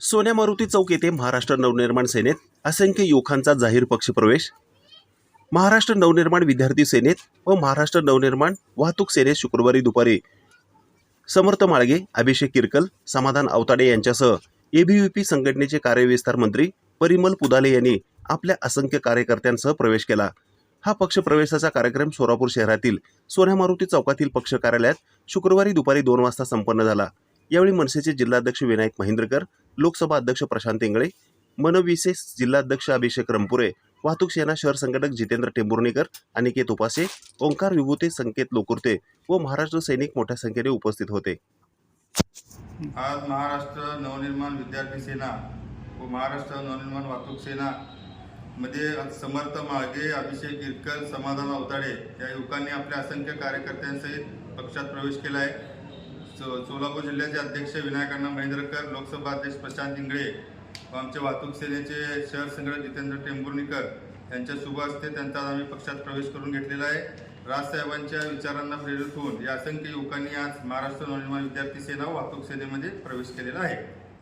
सोन्या मारुती चौक येथे महाराष्ट्र नवनिर्माण सेनेत असंख्य युवकांचा जाहीर पक्षप्रवेश. महाराष्ट्र नवनिर्माण विद्यार्थी सेनेत व महाराष्ट्र नवनिर्माण वाहतूक सेनेत शुक्रवारी दुपारी समर्थ माळगे अभिषेक किरकल समाधान अवताडे यांच्यासह एबीव्हीपी संघटनेचे कार्यविस्तार मंत्री परिमल पुदाले यांनी आपल्या असंख्य कार्यकर्त्यांसह प्रवेश केला. हा पक्ष प्रवेशाचा कार्यक्रम सोलापूर शहरातील सोन्या मारुती चौकातील पक्ष कार्यालयात शुक्रवारी दुपारी दोन वाजता संपन्न झाला. यावेळी मनसेचे जिल्हाध्यक्ष विनायक महिंद्रकर लोकसभा अध्यक्ष प्रशांत इंगळे मनविसे जिल्हाध्यक्ष अभिषेक रंपुरे वाहतूक सेना शहर संघटक जितेंद्र टेंभुर्णीकर अनिकेत उपासे ओंकार विभूते संकेत लोकुर्ते व महाराष्ट्र सैनिक मोठ्या संख्येने उपस्थित होते. आज महाराष्ट्र नवनिर्माण विद्यार्थी सेना व महाराष्ट्र नवनिर्माण वाहतूक सेना मध्ये समर्थ मागे अभिषेक गिरकर समाधान अवताडे या युवकांनी आपल्या असंख्य कार्यकर्त्यांसहित पक्षात प्रवेश केला आहे. सोलापूर जिल्ह्याचे अध्यक्ष विनायकांना महेंद्रकर लोकसभा अध्यक्ष प्रशांत इंगळे व आमचे वाहतूक सेनेचे शहर संघटक जितेंद्र टेंभुर्णीकर यांच्या शुभ हस्ते त्यांचा आम्ही पक्षात प्रवेश करून घेतलेला आहे. राजसाहेबांच्या विचारांना प्रेरित होऊन या असंख्य युवकांनी आज महाराष्ट्र नवनिर्माण विद्यार्थी सेना वाहतूक सेनेमध्ये प्रवेश केलेला आहे.